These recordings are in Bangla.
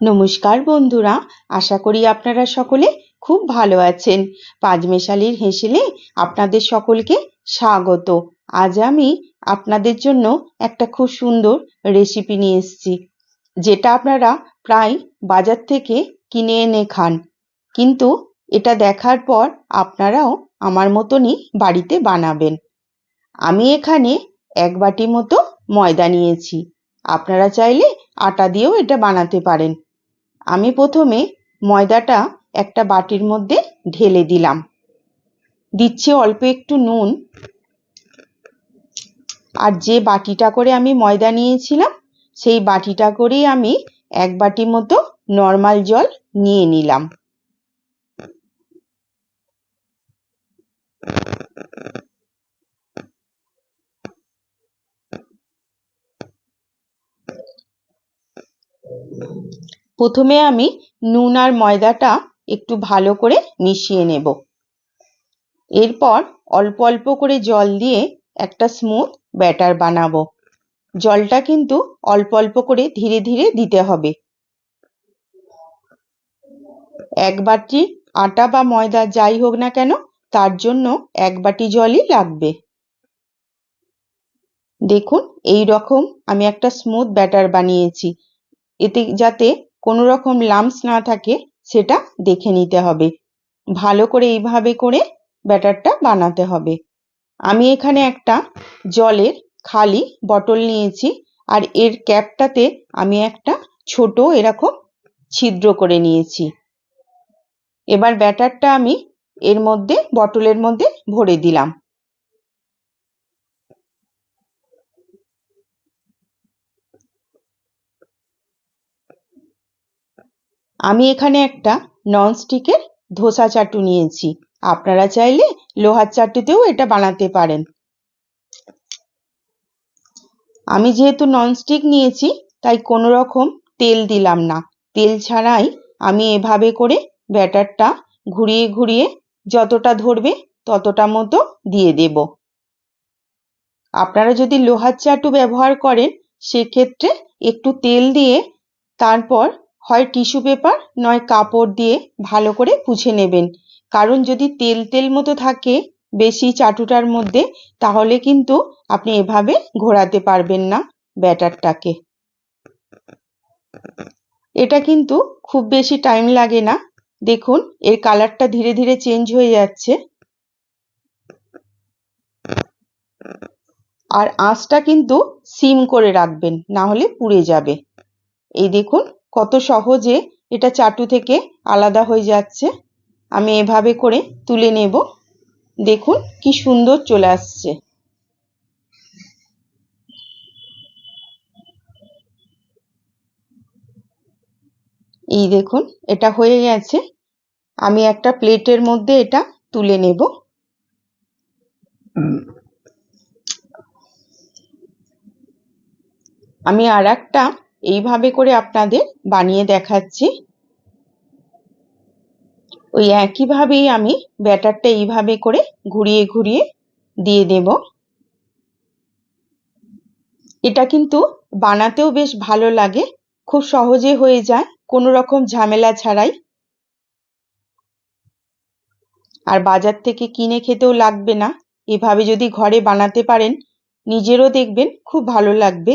নমস্কার বন্ধুরা, আশা করি আপনারা সকলে খুব ভালো আছেন। পাঁচমেশালির হেসেলে আপনাদের সকলকে স্বাগত। আজ আমি আপনাদের জন্য একটা খুব সুন্দর রেসিপি নিয়ে এসেছি, যেটা আপনারা প্রায় বাজার থেকে কিনে এনে খান। কিন্তু এটা দেখার পর আপনারাও আমার মতনই বাড়িতে বানাবেন। আমি এখানে এক বাটি মতো ময়দা নিয়েছি। আপনারা চাইলে আটা দিয়েও এটা বানাতে পারেন। আমি প্রথমে ময়দাটা একটা বাটির মধ্যে ঢেলে দিলাম। দিচ্ছি অল্প একটু নুন। আর যে বাটিটা করে আমি ময়দা নিয়েছিলাম, সেই বাটিটা করেই আমি এক বাটি মতো নর্মাল জল নিয়ে নিলাম। প্রথমে আমি নুন আর ময়দাটা একটু ভালো করে মিশিয়ে নেব। এরপর অল্প অল্প করে জল দিয়ে একটা স্মুথ ব্যাটার বানাবো। জলটা কিন্তু অল্প অল্প করে ধীরে ধীরে দিতে হবে। এক বাটি আটা বা ময়দা যাই হোক না কেন, তার জন্য এক বাটি জলই লাগবে। দেখুন এই রকম আমি একটা স্মুথ ব্যাটার বানিয়েছি। এতে যাতে কোনো রকম লাম্পস না থাকে, সেটা দেখে নিতে হবে। ভালো করে এইভাবে করে ব্যাটারটা বানাতে হবে। আমি এখানে একটা জলের খালি বটল নিয়েছি, আর এর ক্যাপটাতে আমি একটা ছোট এরকম ছিদ্র করে নিয়েছি। এবার ব্যাটারটা আমি এর মধ্যে বটলের মধ্যে ভরে দিলাম। আমি এখানে একটা ননস্টিকের ধোসা চাটু নিয়েছি। আপনারা চাইলে লোহার চাটুতেও এটা বানাতে পারেন। আমি যেহেতু ননস্টিক নিয়েছি, তাই কোনো রকম তেল দিলাম না। তেল ছাড়াই আমি এভাবে করে ব্যাটারটা ঘুরিয়ে ঘুরিয়ে যতটা ধরবে ততটা মতো দিয়ে দেব। আপনারা যদি লোহার চাটু ব্যবহার করেন, সেক্ষেত্রে একটু তেল দিয়ে তারপর হয় টিস্যু পেপার নয় কাপড় দিয়ে ভালো করে পুছে নেবেন। কারণ যদি তেল তেল মতো থাকে বেশি চাটুটার মধ্যে, তাহলে কিন্তু আপনি এভাবে ঘোরাতে পারবেন না ব্যাটারটাকে। এটা কিন্তু খুব বেশি টাইম লাগে না। দেখুন, এর কালারটা ধীরে ধীরে চেঞ্জ হয়ে যাচ্ছে। আর আঁচটা কিন্তু সিম করে রাখবেন, না হলে পুড়ে যাবে। এই দেখুন কত সহজে এটা চাটু থেকে আলাদা হয়ে যাচ্ছে। আমি এভাবে করে তুলে নেব। দেখুন কি সুন্দর চলে আসছে। এই দেখুন, এটা হয়ে গেছে। আমি একটা প্লেটের মধ্যে এটা তুলে নেব। আমি আর একটা এইভাবে করে আপনাদের বানিয়ে দেখাচ্ছি। ওই একইভাবেই আমি ব্যাটারটা এইভাবে করে ঘুরিয়ে ঘুরিয়ে দিয়ে দেব। এটা কিন্তু বানাতেও বেশ ভালো লাগে, খুব সহজে হয়ে যায়, কোনো রকম ঝামেলা ছাড়াই। আর বাজার থেকে কিনে খেতেও লাগবে না, এভাবে যদি ঘরে বানাতে পারেন, নিজেরও দেখবেন খুব ভালো লাগবে।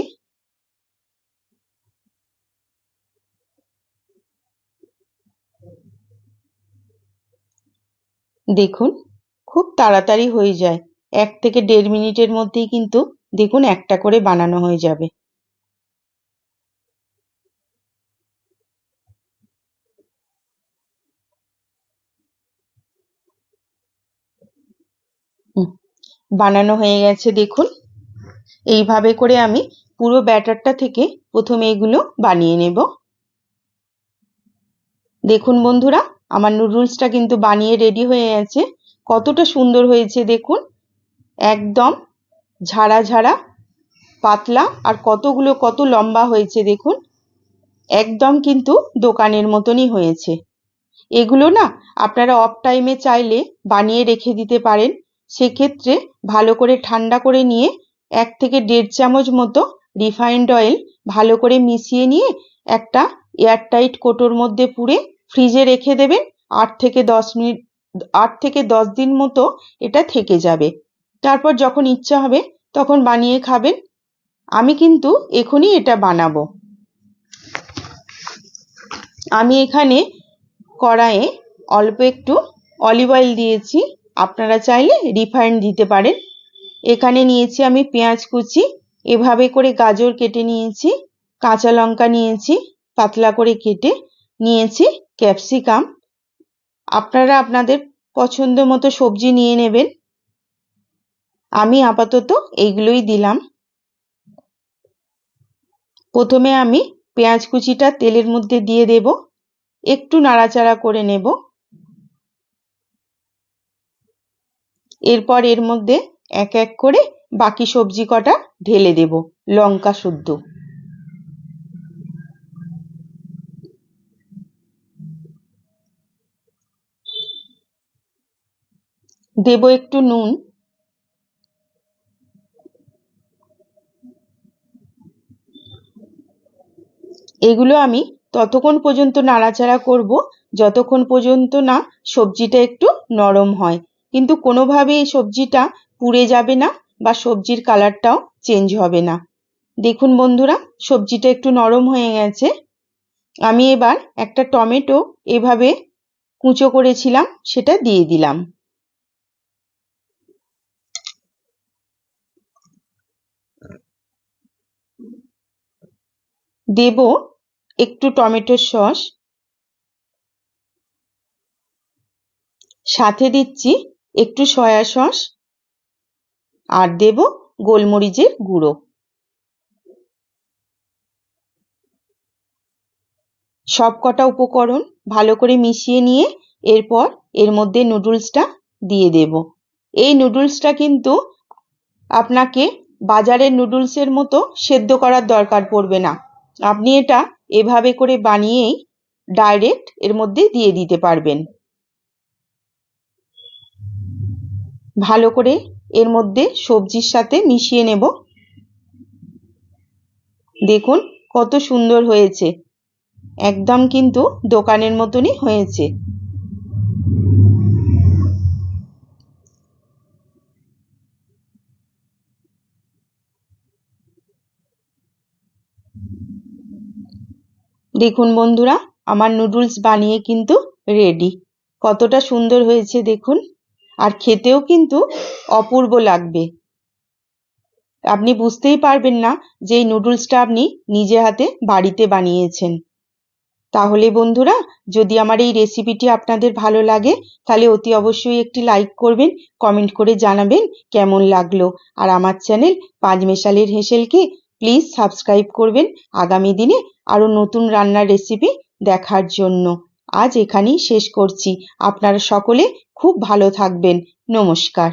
দেখুন, খুব তাড়াতাড়ি হয়ে যায়। এক থেকে দেড় মিনিটের মধ্যেই কিন্তু দেখুন একটা করে বানানো হয়ে যাবে। বানানো হয়ে গেছে দেখুন। এইভাবে করে আমি পুরো ব্যাটারটা থেকে প্রথমে এগুলো বানিয়ে নেব। দেখুন বন্ধুরা আমার নুডলসটা কিন্তু বানিয়ে রেডি হয়ে গেছে। কতটা সুন্দর হয়েছে দেখুন। একদম ঝাড়া ঝাড়া, পাতলা আর কতগুলো, কত লম্বা হয়েছে দেখুন। একদম কিন্তু দোকানের মতনই হয়েছে। এগুলো না আপনারা অফ টাইমে চাইলে বানিয়ে রেখে দিতে পারেন। সেক্ষেত্রে ভালো করে ঠান্ডা করে নিয়ে এক থেকে দেড় চামচ মতো রিফাইন্ড অয়েল ভালো করে মিশিয়ে নিয়ে একটা এয়ারটাইট কোটোর মধ্যে পুরে ফ্রিজে রেখে দেবেন। আট থেকে দশ মিনিট, আট থেকে দশ দিন মতো এটা থেকে যাবে। তারপর যখন ইচ্ছা হবে তখন বানিয়ে খাবেন। আমি কিন্তু এখনই এটা বানাবো। আমি এখানে কড়াইয়ে অল্প একটু অলিভ অয়েল দিয়েছি। আপনারা চাইলে রিফাইন্ড দিতে পারেন। এখানে নিয়েছি আমি পেঁয়াজ কুচি। এভাবে করে গাজর কেটে নিয়েছি। কাঁচা লঙ্কা নিয়েছি। পাতলা করে কেটে নিয়েছি, ক্যাপসিকাম। আপনারা আপনাদের পছন্দ মতো সবজি নিয়ে নেবেন। আমি আপাতত এইগুলোই দিলাম। প্রথমে আমি পেঁয়াজ কুচিটা তেলের মধ্যে দিয়ে দেব। একটু নাড়াচাড়া করে নেব। এরপর এর মধ্যে এক এক করে বাকি সবজি কটা ঢেলে দেব, লঙ্কা শুদ্ধ। দেব একটু নুন। এগুলো আমি ততক্ষণ পর্যন্ত নাড়াচাড়া করব, যতক্ষণ পর্যন্ত না সবজিটা একটু নরম হয়। কিন্তু কোনোভাবেই এই সবজিটা পুড়ে যাবে না বা সবজির কালারটাও চেঞ্জ হবে না। দেখুন বন্ধুরা, সবজিটা একটু নরম হয়ে গেছে। আমি এবার একটা টমেটো এভাবে কুচো করেছিলাম, সেটা দিয়ে দিলাম। দেব একটু টমেটোর সস। সাথে দিচ্ছি একটু সয়া সস। আর দেব গোলমরিচের গুঁড়ো। সব কটা উপকরণ ভালো করে মিশিয়ে নিয়ে এরপর এর মধ্যে নুডলসটা দিয়ে দেব। এই নুডলসটা কিন্তু আপনাকে বাজারের নুডলসের মতো সেদ্ধ করার দরকার পড়বে না। আপনি এটা এভাবে করে বানিয়েই ডাইরেক্ট এর মধ্যে দিয়ে দিতে পারবেন। ভালো করে এর মধ্যে সবজির সাথে মিশিয়ে নেব। দেখুন কত সুন্দর হয়েছে। একদম কিন্তু দোকানের মতনই হয়েছে। দেখুন বন্ধুরা, আমার নুডলস বানিয়ে কিন্তু রেডি কতটা সুন্দর হয়েছে দেখুন। আর খেতেও কিন্তু অপূর্ব লাগবে। আপনি বুঝতেই পারবেন না যে এই নুডলসটা আপনি নিজে হাতে বাড়িতে বানিয়েছেন। তাহলে বন্ধুরা, যদি আমার এই রেসিপিটি আপনাদের ভালো লাগে, তাহলে অতি অবশ্যই একটি লাইক করবেন কমেন্ট করে জানাবেন কেমন লাগল। আর আমার চ্যানেল পাঁচ মেশালের হেসেলকে প্লিজ সাবস্ক্রাইব করবেন আগামী দিনে আরও নতুন রান্নার রেসিপি দেখার জন্য। আজ এখানেই শেষ করছি। আপনারা সকলে খুব ভালো থাকবেন। নমস্কার।